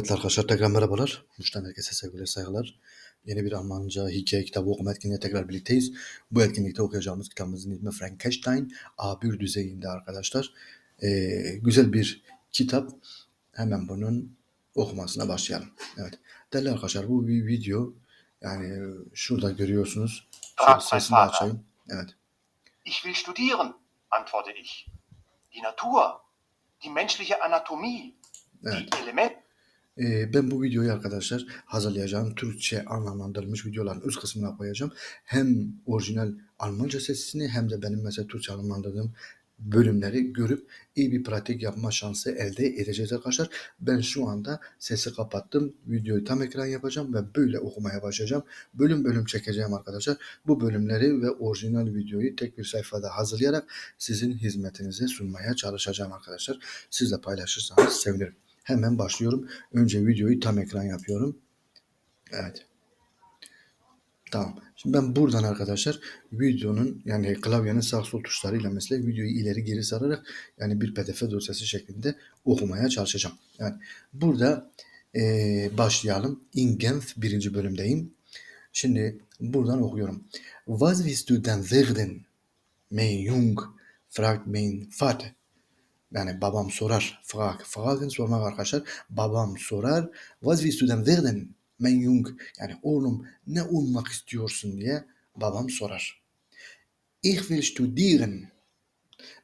Evet arkadaşlar tekrar merhabalar. Muş'tan herkese sevgiler saygılar. Yeni bir Almanca hikaye kitabı okuma etkinliğinde tekrar birlikteyiz. Bu etkinlikte okuyacağımız kitabımızın ismi Frankenstein A1 düzeyinde arkadaşlar. Ee, güzel bir kitap. Hemen bunun okumasına başlayalım. Evet. Değerli arkadaşlar bu bir video. Yani şurada görüyorsunuz. Şöyle sesini açayım. Evet. Ich will studieren, antworte ich. Die Natur, die menschliche Anatomie, Evet. die Elemente, Ee, ben bu videoyu arkadaşlar hazırlayacağım. Türkçe anlamlandırılmış videoların üst kısmına koyacağım. Hem orijinal Almanca sesini hem de benim mesela Türkçe anlamlandırdığım bölümleri görüp iyi bir pratik yapma şansı elde edeceğiz arkadaşlar. Ben şu anda sesi kapattım. Videoyu tam ekran yapacağım ve böyle okumaya başlayacağım. Bölüm bölüm çekeceğim arkadaşlar. Bu bölümleri ve orijinal videoyu tek bir sayfada hazırlayarak sizin hizmetinize sunmaya çalışacağım arkadaşlar. Siz de paylaşırsanız sevinirim. Hemen başlıyorum. Önce videoyu tam ekran yapıyorum. Evet. Tamam. Şimdi ben buradan arkadaşlar videonun yani klavyenin sağ sol tuşlarıyla mesela videoyu ileri geri sararak yani bir pdf dosyası şeklinde okumaya çalışacağım. Yani burada eee, başlayalım. In Genf birinci bölümdeyim. Şimdi buradan okuyorum. Was willst du denn werden? Mein Jung, fragt mein Vater. Yani babam sorar. Frag. Fragen sormak arkadaşlar. Babam sorar. Was willst du denn werden? Mein Jung. Yani oğlum ne olmak istiyorsun diye babam sorar. Ich will studieren.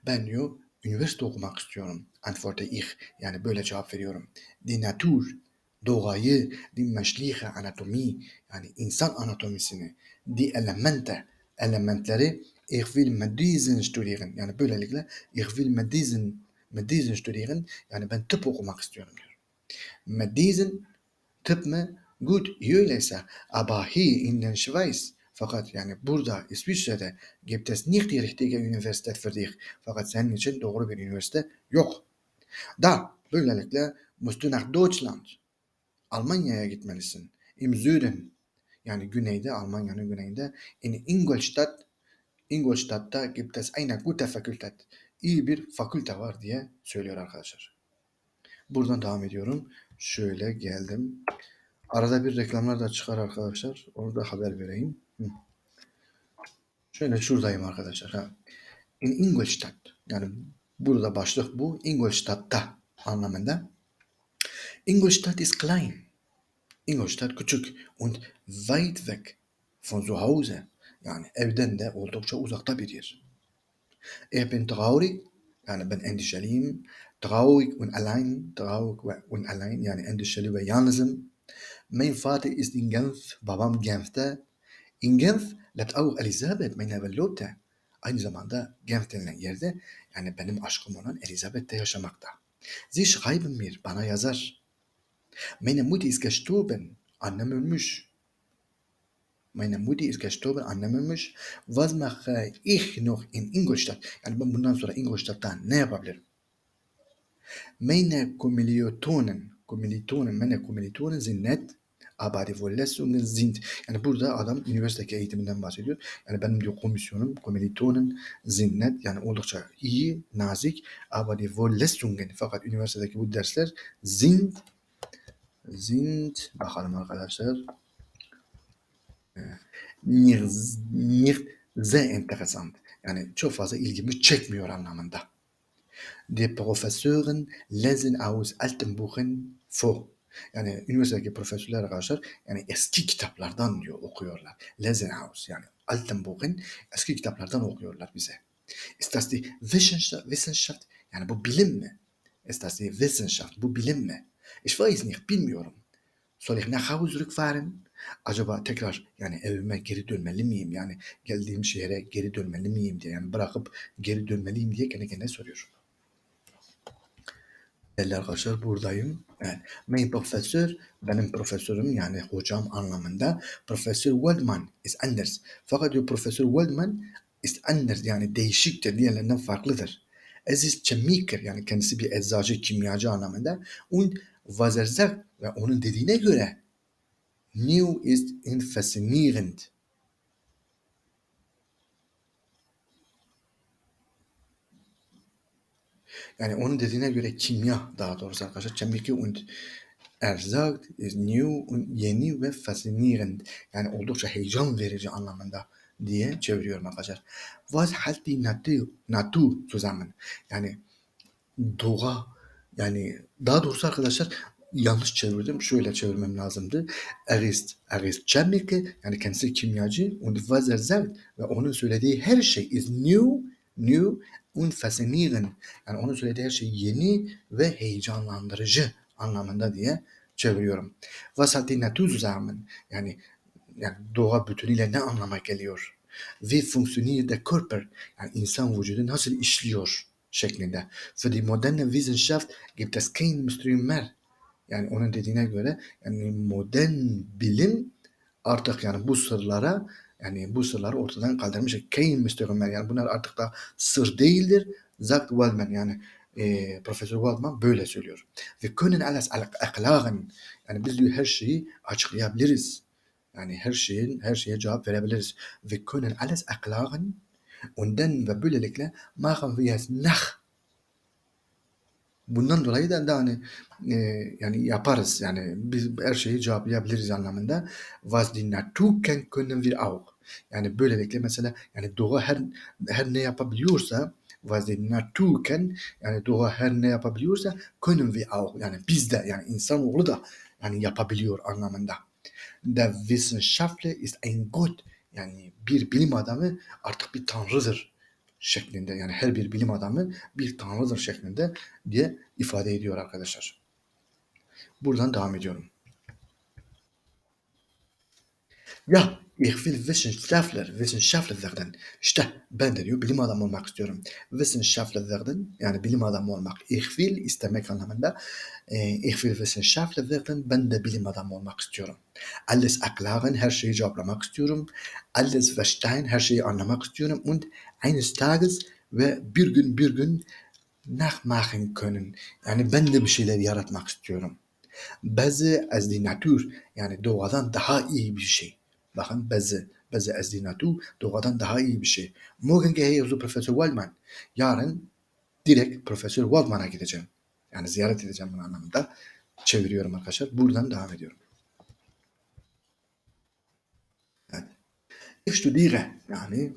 Ben diyor üniversite okumak istiyorum. Antworte ich. Yani böyle cevap veriyorum. Die Natur. Doğayı, die menschliche Anatomie, yani insan anatomisini, die Elemente, elementleri, ich will Medizin studieren. Yani böylelikle ich will Medizin, Medizin studieren. Yani ben tıp okumak istiyorum diyor. Medizin, tıp mı? Gut, öyleyse. Aber hier in den Schweiz, fakat yani burada İsviçre'de gibt es nicht die richtige Universität für dich. Fakat senin için doğru bir üniversite yok. Da, böylelikle musst du nach Deutschland. Almanya'ya gitmelisin. Im Süden, yani güneyde, Almanya'nın güneyinde. In Ingolstadt, Ingolstadt'ta gibt es eine gute Fakultät. İyi bir fakülte var diye söylüyor arkadaşlar. Buradan devam ediyorum. Şöyle geldim. Arada bir reklamlar da çıkar arkadaşlar. Orada haber vereyim. Şöyle şuradayım arkadaşlar. Ha. In Ingolstadt. Yani burada başlık bu. Ingolstadt'ta anlamında. Ingolstadt ist klein. Ingolstadt küçük und weit weg von zu Hause. Yani evden de oldukça uzakta bir yer. Ich bin traurig. Yani ben endişeliyim. Traurig und allein. Traurig und allein. Yani endişeli ve yalnızım. Mein Vater ist in Genf. Babam Genf'te. In Genf lebt auch Elisabeth, meine Verlobte. Aynı zamanda Genf denilen yerde yani benim aşkım olan Elisabeth de yaşamakta. Sie schreiben mir, bana yazar. Meine Mutter ist gestorben. Annem ölmüş. Meine Mutter ist gestorben. Annem ölmüş. Was mache ich noch in Ingolstadt? Yani ben bundan sonra Ingolstadt'ta ne yapabilirim? Meine Kommilitonen, Kommilitonen, meine Kommilitonen sind nett, aber die Verletzungen sind. Yani burada adam üniversitedeki eğitiminden bahsediyor. Yani benim diyor komisyonum, Kommilitonen sind nett. Yani oldukça iyi, nazik. Aber die Verletzungen, fakat üniversitedeki bu dersler sind sind bakalım arkadaşlar. Nicht sehr interessant. Yani çok fazla ilgimi çekmiyor anlamında. Die Professoren lesen aus alten Büchern vor. Yani üniversitedeki profesörler arkadaşlar yani eski kitaplardan diyor okuyorlar. Lesen aus yani alten Büchern eski kitaplardan okuyorlar bize. Ist das die Wissenschaft, Wissenschaft? Yani bu bilim mi? Ist das die Wissenschaft? Bu bilim mi? Ich weiß nicht, bilmiyorum. Soll ich nach Hause rückfahren? Acaba tekrar yani evime geri dönmeli miyim? Yani geldiğim şehre geri dönmeli miyim diye yani bırakıp geri dönmeliyim diye kendi kendine soruyor. Değerli arkadaşlar buradayım. Evet. Mein profesör benim profesörüm yani hocam anlamında. Profesör Waldman is anders. Fakat diyor Profesör Waldman is anders yani değişiktir diğerlerinden farklıdır. Es ist Chemiker yani kendisi bir eczacı, kimyacı anlamında. Und was er sagt ve onun dediğine göre New ist in faszinierend. Yani onun dediğine göre kimya daha doğrusu arkadaşlar. Chemike und Er sagt ist new, yeni ve faszinierend. Yani oldukça heyecan verici anlamında diye çeviriyorum arkadaşlar. Was hält die Natur, Natur zusammen? Yani doğa yani daha doğrusu arkadaşlar yanlış çevirdim. Şöyle çevirmem lazımdı. Er ist, er ist Chemiker yani kendisi kimyacı und was er sagt ve onun söylediği her şey is new, new und faszinierend. Yani onun söylediği her şey yeni ve heyecanlandırıcı anlamında diye çeviriyorum. Was hat die Natur zusammen? Yani yani doğa bütünüyle ne anlama geliyor? Wie funktioniert der Körper? Yani insan vücudu nasıl işliyor şeklinde. Für die moderne Wissenschaft gibt es kein mehr. Yani onun dediğine göre yani modern bilim artık yani bu sırlara yani bu sırları ortadan kaldırmış. Kein Mysterium mehr. Yani bunlar artık da sır değildir. Sagt Waldman yani e, Profesör Waldman böyle söylüyor. Wir können alles erklären. Yani biz diyor her şeyi açıklayabiliriz. Yani her şeyin her şeye cevap verebiliriz. Wir können alles erklären und dann ve böylelikle machen wir es nach. Bundan dolayı da, da hani e, yani yaparız yani biz her şeyi cevaplayabiliriz anlamında. Was die können wir auch. Yani böylelikle mesela yani doğa her her ne yapabiliyorsa was die yani doğa her ne yapabiliyorsa können wir auch. Yani biz de yani insanoğlu da yani yapabiliyor anlamında. Der Wissenschaftler ist ein Gott. Yani bir bilim adamı artık bir tanrıdır şeklinde. Yani her bir bilim adamı bir tanrıdır şeklinde diye ifade ediyor arkadaşlar. Buradan devam ediyorum. Ya, ich will Wissenschaftler, Wissenschaftler werden. İşte ben de diyor bilim adamı olmak istiyorum. Wissenschaftler werden yani bilim adamı olmak. Ich will istemek anlamında. E, ich will Wissenschaftler werden. Ben de bilim adamı olmak istiyorum. Alles erklären, her şeyi cevaplamak istiyorum. Alles verstehen, her şeyi anlamak istiyorum. Und eines Tages ve bir gün bir gün nachmachen können. Yani ben de bir şeyler yaratmak istiyorum. Bazı az die Natur yani doğadan daha iyi bir şey. Bakın bazı bazı az die Natur doğadan daha iyi bir şey. Morgen gehe ich zu Professor Waldman. Yarın direkt Profesör Waldman'a gideceğim. Yani ziyaret edeceğim bu anlamda. Çeviriyorum arkadaşlar. Buradan devam ediyorum. Evet. Ich studiere yani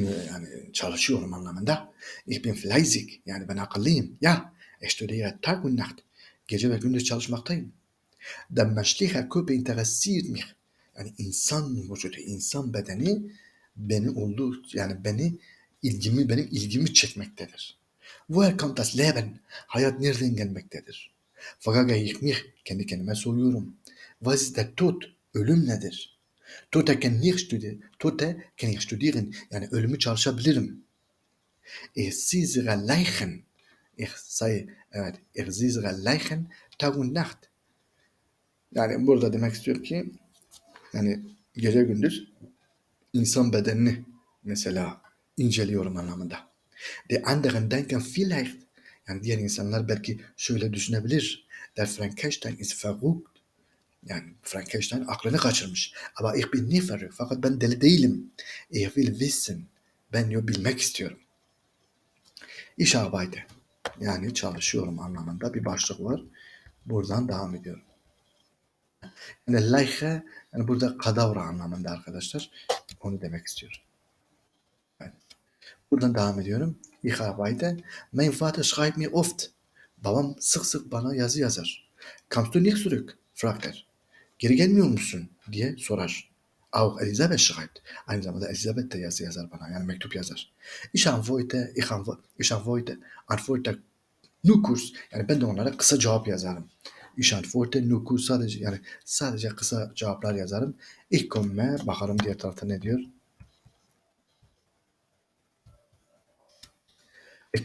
yani çalışıyorum anlamında. Ich bin fleißig yani ben akıllıyım. Ya, ich studiere Tag und Nacht. Gece ve gündüz çalışmaktayım. Der menschliche Körper interessiert mich. Yani insan vücudu, insan bedeni beni olduğu yani beni ilgimi benim ilgimi çekmektedir. Woher kommt das Leben? Hayat nereden gelmektedir? Frage ich mich, kendi kendime soruyorum. Was ist der Tod? Ölüm nedir? Tote kann ich studieren. Tote kann ich studieren. Yani ölümü çalışabilirim. Ich sehe Leichen. Ich say, evet, ich sehe Leichen Tag und Nacht. Yani burada demek istiyor ki yani gece gündüz insan bedenini mesela inceliyorum anlamında. Die anderen denken vielleicht yani diğer insanlar belki şöyle düşünebilir. Der Frankenstein ist verrückt. Yani Frankenstein aklını kaçırmış. Ama ich bin nicht verrückt. Fakat ben deli değilim. Ich will wissen. Ben diyor bilmek istiyorum. Ich arbeite. Yani çalışıyorum anlamında bir başlık var. Buradan devam ediyorum. Yani Leiche yani burada kadavra anlamında arkadaşlar. Onu demek istiyorum. Evet. Buradan devam ediyorum. Ich arbeite. Mein Vater schreibt mir oft. Babam sık sık bana yazı yazar. Kommst du nicht zurück? fragt er. Geri gelmiyor musun? diye sorar. Auch Elisabeth schreibt. Aynı zamanda Elisabeth de yazı yazar bana. Yani mektup yazar. Ich antworte, ich antworte, ich antworte, antworte nur kurz. Yani ben de onlara kısa cevap yazarım. Ich antworte nur kurz sadece yani sadece kısa cevaplar yazarım. Ich komme bakalım diğer tarafta ne diyor.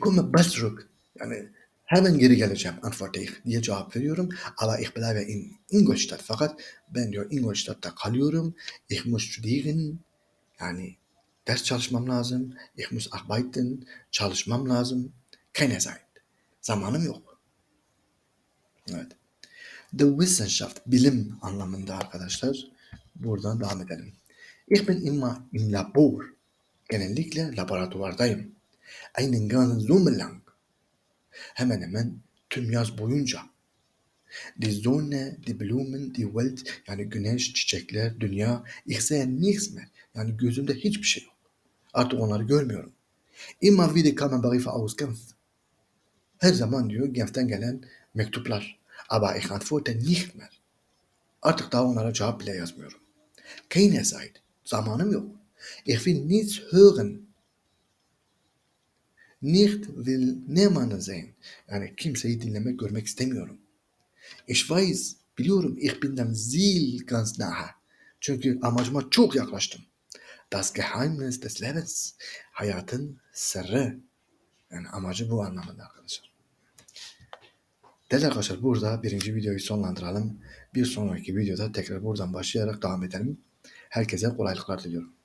Bald zurück. Yani hemen geri geleceğim antworte ich diye cevap veriyorum. Aber ich bleibe in Ingolstadt. Fakat ben diyor Ingolstadt'ta kalıyorum. Ich muss studieren. Yani ders çalışmam lazım. Ich muss arbeiten. Çalışmam lazım. Keine Zeit. Zamanım yok. Evet. The Wissenschaft, bilim anlamında arkadaşlar. Buradan devam edelim. Ich bin immer im Labor. Genellikle laboratuvardayım. Einen ganzen lang. Hemen hemen tüm yaz boyunca. Die Sonne, die Blumen, die Welt yani güneş, çiçekler, dünya. Ich sehe nichts mehr. Yani gözümde hiçbir şey yok. Artık onları görmüyorum. Immer wieder kamen Briefe aus Genf. Her zaman diyor Genf'ten gelen mektuplar. Aber ich antworte nicht mehr. Artık daha onlara cevap bile yazmıyorum. Keine Zeit. Zamanım yok. Ich will nichts hören. Nicht will niemanden sehen. Yani kimseyi dinlemek, görmek istemiyorum. Ich weiß, biliyorum, ich bin dem Ziel ganz nahe. Çünkü amacıma çok yaklaştım. Das Geheimnis des Lebens. Hayatın sırrı. Yani amacı bu anlamında arkadaşlar. Değerli arkadaşlar burada birinci videoyu sonlandıralım. Bir sonraki videoda tekrar buradan başlayarak devam edelim. Herkese kolaylıklar diliyorum.